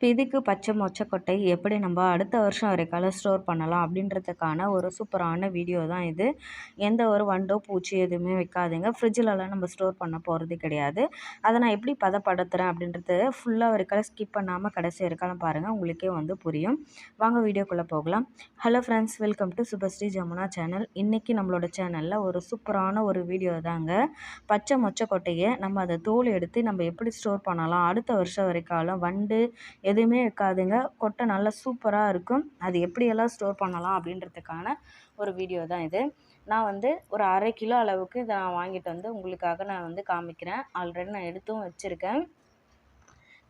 பிதிக்கு பச்சை மொச்சக்கொட்டை எப்படி நம்ம அடுத்த வருஷம் வரைக்கால ஸ்டோர் பண்ணலாம் அப்படின்றதுக்கான ஒரு சூப்பரான வீடியோ தான் இது. எந்த ஒரு வண்டோ பூச்சி எதுவுமே வைக்காதுங்க. ஃப்ரிட்ஜிலலாம் நம்ம ஸ்டோர் பண்ண போகிறது கிடையாது. அதை நான் எப்படி பதப்படுத்துகிறேன் அப்படின்றது ஃபுல்லாக வரைக்கால ஸ்கிப் பண்ணாமல் கடைசி வரைக்காலும் பாருங்கள் உங்களுக்கே வந்து புரியும். வாங்க வீடியோக்குள்ளே போகலாம். Hello friends welcome to Subhashree Jamuna channel இன்றைக்கி நம்மளோட சேனலில் ஒரு சூப்பரான ஒரு வீடியோ தாங்க. பச்சை மொச்சக்கொட்டையை நம்ம அதை தோல் எடுத்து நம்ம எப்படி ஸ்டோர் பண்ணலாம்? அடுத்த வருஷம் வரைக்காலும் வண்டு எதுவுமே இருக்காதுங்க. கொட்டை நல்லா சூப்பராக இருக்கும். அது எப்படியெல்லாம் ஸ்டோர் பண்ணலாம் அப்படின்றதுக்கான ஒரு வீடியோ தான் இது. நான் வந்து ஒரு அரை கிலோ அளவுக்கு இதை நான் வாங்கிட்டு வந்து உங்களுக்காக நான் வந்து காமிக்கிறேன். ஆல்ரெடி நான் எடுத்தும் வச்சுருக்கேன்.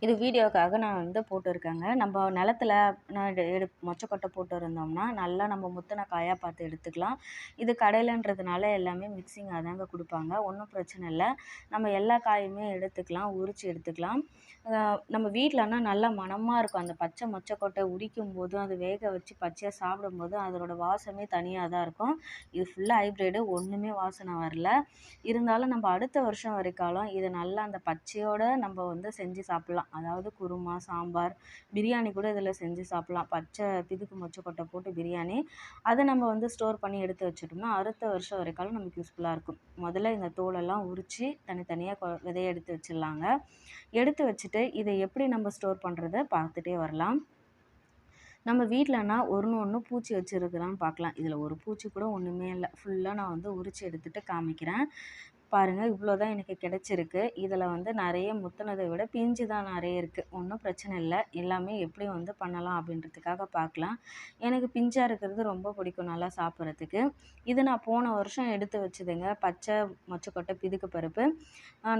இது வீடியோக்காக நான் வந்து போட்டிருக்கேங்க. நம்ம நிலத்துல நான் எடு மொச்சக்கொட்டை போட்டுருந்தோம்னா நல்லா நம்ம முத்தின காயாக பார்த்து எடுத்துக்கலாம். இது கடையிலன்றதுனால எல்லாமே மிக்சிங்காக தாங்க கொடுப்பாங்க. ஒன்றும் பிரச்சனை இல்லை. நம்ம எல்லா காயுமே எடுத்துக்கலாம் உரித்து எடுத்துக்கலாம். நம்ம வீட்டிலனா நல்லா மணமாக இருக்கும். அந்த பச்சை மொச்சக்கொட்டை உரிக்கும் போதும் அது வேக வச்சு பச்சையாக சாப்பிடும்போது அதோட வாசமே தனியாக தான் இருக்கும். இது ஃபுல்லாக ஹைப்ரிடு ஒன்றுமே வாசனை வரல. இருந்தாலும் நம்ம அடுத்த வருஷம் வரைக்காலும் இதை நல்லா அந்த பச்சையோடு நம்ம வந்து செஞ்சு சாப்பிட்லாம். அதாவது குருமா சாம்பார் பிரியாணி கூட இதில் செஞ்சு சாப்பிட்லாம். பச்சை பிதுக்கு மொச்சக்கொட்டை போட்டு பிரியாணி. அதை நம்ம வந்து ஸ்டோர் பண்ணி எடுத்து வச்சுட்டோம்னா அடுத்த வருஷம் வரைக்காலும் நமக்கு யூஸ்ஃபுல்லாக இருக்கும். முதல்ல இந்த தோலெல்லாம் உரித்து தனித்தனியாக விதைய எடுத்து வச்சிடலாங்க. எடுத்து வச்சுட்டு இதை எப்படி நம்ம ஸ்டோர் பண்ணுறத பார்த்துட்டே வரலாம். நம்ம வீட்டிலனா ஒன்று ஒன்று பூச்சி வச்சுருக்குறான்னு பார்க்கலாம். இதில் ஒரு பூச்சி கூட ஒன்றுமே இல்லை. ஃபுல்லாக நான் வந்து உரித்து எடுத்துகிட்டு காமிக்கிறேன். பாருங்கள் இவ்வளோ தான் எனக்கு கிடச்சிருக்கு. இதில் வந்து நிறைய முத்துனதை விட பிஞ்சு தான் நிறைய இருக்குது ஒன்றும் பிரச்சனை இல்லை. எல்லாமே எப்படி வந்து பண்ணலாம் அப்படின்றதுக்காக பார்க்கலாம். எனக்கு பிஞ்சாக இருக்கிறது ரொம்ப பிடிக்கும் நல்லா சாப்பிட்றதுக்கு. இது நான் போன வருஷம் எடுத்து வச்சதுங்க. பச்சை மொச்சக்கொட்டை பிதுக்கு பருப்பு.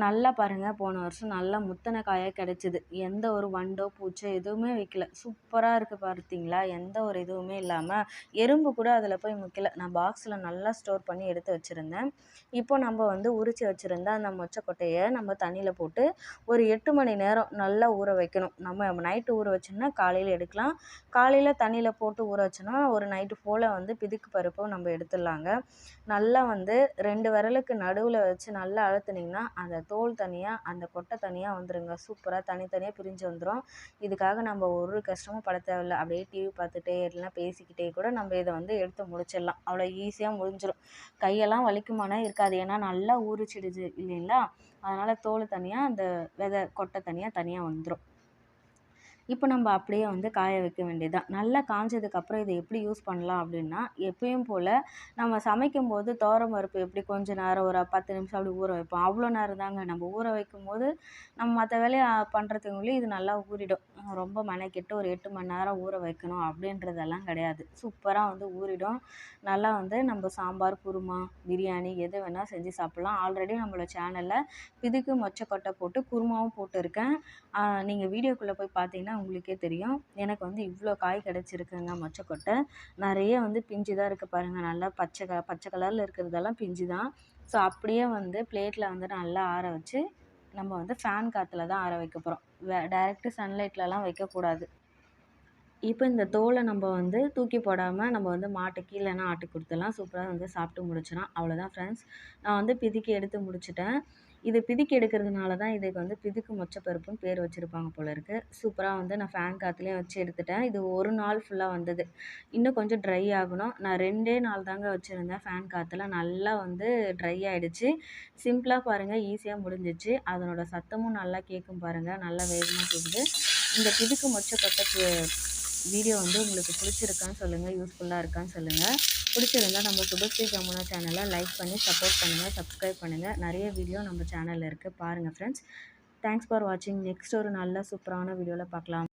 நல்லா பாருங்கள் போன வருஷம் நல்லா முத்தனை காயாக கிடச்சிது. எந்த ஒரு வண்டோ பூச்சோ எதுவுமே வைக்கல. சூப்பராக இருக்குது பார்த்தீங்களா? எந்த ஒரு இதுவுமே இல்லாமல் எறும்பு கூட அதில் போய் முக்கல. நான் பாக்ஸில் நல்லா ஸ்டோர் பண்ணி எடுத்து வச்சுருந்தேன். இப்போ நம்ம வந்து உரித்து வச்சுருந்த அந்த மொச்சக்கொட்டையை நம்ம தண்ணியில் போட்டு ஒரு எட்டு மணி நேரம் நல்லா ஊற வைக்கணும். நம்ம நைட்டு ஊற வச்சோம்னா காலையில் எடுக்கலாம். காலையில் தண்ணியில் போட்டு ஊற வச்சோன்னா ஒரு நைட்டு போல் வந்து பிதுக்கு பருப்பும் நம்ம எடுத்துடலாங்க. நல்லா வந்து ரெண்டு விரலுக்கு நடுவில் வச்சு நல்லா அழுத்துனீங்கன்னா அந்த தோல் தனியாக அந்த கொட்டை தனியாக வந்துடுங்க சூப்பராக தனித்தனியாக பிரிஞ்சு வந்துடும் இதுக்காக நம்ம ஒரு கஷ்டமும் பட தேவையில்ல. அப்படியே டிவி பார்த்துட்டே இல்லைனா பேசிக்கிட்டே கூட நம்ம இதை வந்து எடுத்து முடிச்சிடலாம். அவ்வளோ ஈஸியாக முடிஞ்சிடும் கையெல்லாம் வலிக்குமானா இருக்காது. ஏன்னா நல்லா ஊறிச்சிடுது இல்லைங்களா? அதனால் தோல் தனியாக அந்த வெதை கொட்டை தனியாக தனியாக வந்துடும் இப்போ நம்ம அப்படியே வந்து காய வைக்க வேண்டியது தான் நல்லா காய்ஞ்சதுக்கப்புறம் இதை எப்படி யூஸ் பண்ணலாம் அப்படின்னா எப்பயும் போல் நம்ம சமைக்கும் போது துவரம் பருப்பு எப்படி கொஞ்ச நேரம் ஒரு பத்து நிமிஷம் அப்படி ஊற வைப்போம். அவ்வளோ நேரம் தாங்க. நம்ம ஊற வைக்கும் போது நம்ம மற்ற வேலையை பண்ணுறதுக்குள்ளே இது நல்லா ஊறிடும். ரொம்ப மெனக்கெட்டு ஒரு எட்டு மணி நேரம் ஊற வைக்கணும் அப்படின்றதெல்லாம் கிடையாது. சூப்பராக வந்து ஊறிடும். நல்லா வந்து நம்ம சாம்பார் குருமா பிரியாணி எது வேணால் செஞ்சு சாப்பிட்லாம். ஆல்ரெடி நம்மளோட சேனலில் பிதுக்கு மொச்சக்கொட்டை போட்டு குருமாவும் போட்டிருக்கேன். நீங்கள் வீடியோக்குள்ளே போய் பார்த்தீங்கன்னா உங்களுக்கே தெரியும். எனக்கு வந்து இவ்வளோ காய் கிடச்சிருக்குங்க மொச்சக்கொட்டை. நிறைய வந்து பிஞ்சு தான் இருக்குது பாருங்கள் நல்லா பச்சை க பச்சை கலரில் இருக்கிறதெல்லாம் பிஞ்சு தான் ஸோ அப்படியே வந்து பிளேட்டில் வந்து நல்லா ஆற வச்சு நம்ம வந்து ஃபேன் காற்றுல தான் ஆற வைக்க போகிறோம் வே டைரெக்டு சன்லைட்லலாம் வைக்கக்கூடாது இப்போ இந்த தோலை நம்ம வந்து தூக்கி போடாமல் நம்ம வந்து மாட்டுக்கு இல்லைன்னா ஆட்டுக்கு கொடுத்துடலாம். சூப்பராக வந்து சாப்பிட்டு முடிச்சிடலாம். அவ்வளோதான் ஃப்ரெண்ட்ஸ் நான் வந்து பிதுக்கி எடுத்து முடிச்சிட்டேன். இது பிதுக்கி எடுக்கிறதுனால தான் இதுக்கு வந்து பிதுக்கு மொச்சப்பருப்புன்னு பேர் வச்சுருப்பாங்க போல இருக்குது சூப்பராக வந்து நான் ஃபேன் காற்றுலேயும் வச்சு எடுத்துட்டேன். இது ஒரு நாள் ஃபுல்லாக வந்தது. இன்னும் கொஞ்சம் ட்ரை ஆகணும். நான் ரெண்டே நாள் தாங்க வச்சுருந்தேன் ஃபேன் காற்றுல நல்லா வந்து ட்ரை ஆகிடுச்சு சிம்பிளாக பாருங்கள் ஈஸியாக முடிஞ்சிச்சு. அதனோட சத்தமும் நல்லா கேட்கும் பாருங்கள் நல்லா வேகமாக கேட்குது இந்த பிதுக்கு மொச்சப்பட்ட வீடியோ வந்து உங்களுக்கு பிடிச்சிருக்கான்னு சொல்லுங்கள் யூஸ்ஃபுல்லாக இருக்கான்னு சொல்லுங்கள் பிடிச்சிருந்தா நம்ம சுபஸ்ரீ ஜமுனா சேனலை லைக் பண்ணி சப்போர்ட் பண்ணுங்கள் சப்ஸ்கிரைப் பண்ணுங்கள் நிறைய வீடியோ நம்ம சேனலில் இருக்குது பாருங்கள் ஃப்ரெண்ட்ஸ் தேங்க்ஸ் ஃபார் வாட்சிங் நெக்ஸ்ட் ஒரு நல்ல சூப்பரான வீடியோவில் பார்க்கலாம்